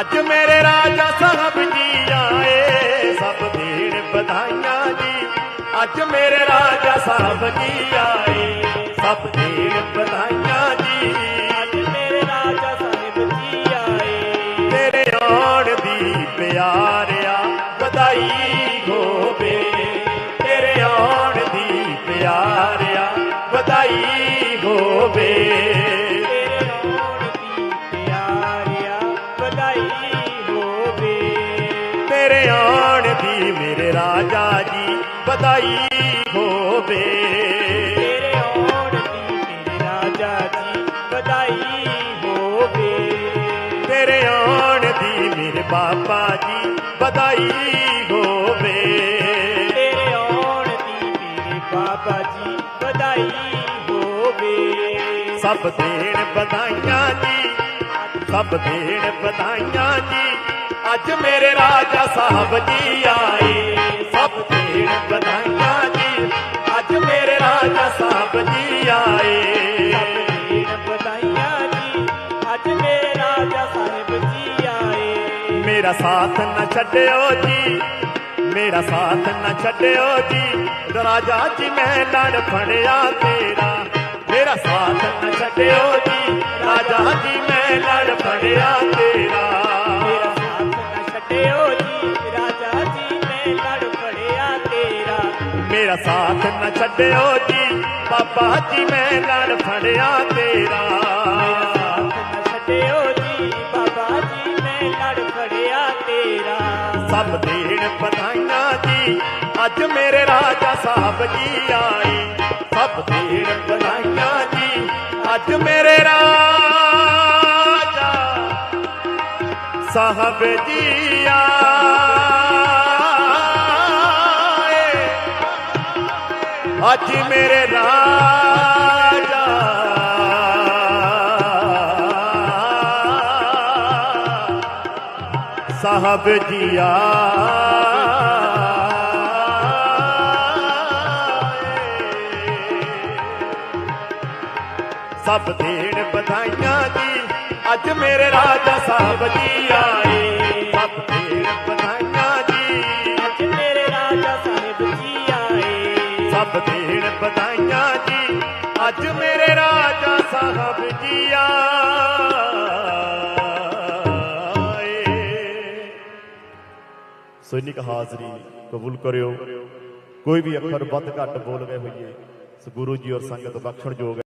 ਅੱਜ ਮੇਰੇ ਰਾਜਾ ਸਾਹਿਬ ਜੀ ਆਏ। ਸਭ ਦੇਣ ਵਧਾਈਆਂ ਜੀ। ਅੱਜ ਮੇਰੇ ਰਾਜਾ ਸਾਹਿਬ ਜੀ ਆਏ। ਸਭ ਦੇਣ ਵਧਾਈਆਂ ਤੇਰੇ ਆਉਣ ਦੀ ਮੇਰੇ ਰਾਜਾ ਜੀ ਵਧਾਈ ਹੋਵੇ। ਤੇਰੇ ਆਉਣ ਦੀ ਮੇਰੇ ਰਾਜਾ ਜੀ ਵਧਾਈ ਹੋਵੇ। ਤੇਰੇ ਆਉਣ ਦੀ ਮੇਰੇ ਬਾਬਾ ਜੀ ਵਧਾਈ ਹੋਵੇ। ਤੇਰੇ ਆਉਣ ਦੀ ਮੇਰੇ ਬਾਬਾ ਜੀ ਵਧਾਈ ਹੋਵੇ। ਸਭ ਦੇਣ ਵਧਾਈਆਂ ਜੀ ਸਭ ਦੇਣ ਵਧਾਈਆਂ ਜੀ। ਅੱਜ ਮੇਰੇ ਰਾਜਾ ਸਾਹਿਬ ਜੀ ਆਏ। ਸਭ ਦੇਣ ਵਧਾਈਆਂ ਜੀ। ਅੱਜ ਮੇਰੇ ਰਾਜਾ ਸਾਹਿਬ ਜੀ ਆਏ। ਸਭ ਵਧਾਈਆਂ ਜੀ ਅੱਜ ਮੇਰੇ ਰਾਜਾ ਸਾਹਿਬ ਜੀ ਆਏ। ਮੇਰਾ ਸਾਥ ਨਾ ਛੱਡਿਓ ਜੀ। ਮੇਰਾ ਸਾਥ ਨਾ ਛੱਡਿਓ ਜੀ। ਰਾਜਾ ਜੀ ਮੈਂ ਲੜ ਫੜਿਆ ਤੇਰਾ। ਮੇਰਾ ਸਾਥ ਨਾ ਛੱਡਿਓ ਜੀ। ਰਾਜਾ ਜੀ ਮੈਂ ਲੜ ਫੜਿਆ ਮੇਰਾ ਸਾਥ ਨਾ ਛੱਡਿਓ ਜੀ। ਬਾਬਾ ਜੀ ਮੈਂ ਲੜ ਫੜਿਆ ਤੇਰਾ। ਸਾਥ ਨਾ ਛੱਡਿਓ ਜੀ ਬਾਬਾ ਜੀ ਮੈਂ ਲੜ ਫੜਿਆ ਤੇਰਾ। ਸਭ ਦੇਣ ਵਧਾਈਆਂ ਜੀ। ਅੱਜ ਮੇਰੇ ਰਾਜਾ ਸਾਹਿਬ ਜੀ ਆਏ। ਸਭ ਦੇਣ ਵਧਾਈਆਂ ਜੀ। ਅੱਜ ਮੇਰੇ ਰਾਜਾ ਸਾਹਿਬ ਜੀ ਆਏ। ਅੱਜ ਮੇਰੇ ਰਾਜਾ। ਸਾਹਿਬ ਜੀ ਆਏ ਸਭ ਦੇਣ ਵਧਾਈਆਂ ਜੀ, ਅੱਜ ਮੇਰੇ ਰਾਜਾ ਸਾਹਿਬ ਜੀ ਆਏ। ਸਭ ਅੱਜ ਮੇਰੇ ਰਾਜਾ ਸਾਹਿਬ ਜੀ ਆਏ ਸੋ ਇੰਨੀ ਹਾਜ਼ਰੀ ਕਬੂਲ ਕਰਿਓ ਕੋਈ ਵੀ ਅੱਖਰ ਵੱਧ ਘੱਟ ਬੋਲ ਗਏ ਹੋਈਏ ਸੋ ਗੁਰੂ ਜੀ ਔਰ ਸੰਗਤ ਬਖਸ਼ਣ ਜੋਗ ਹੈ।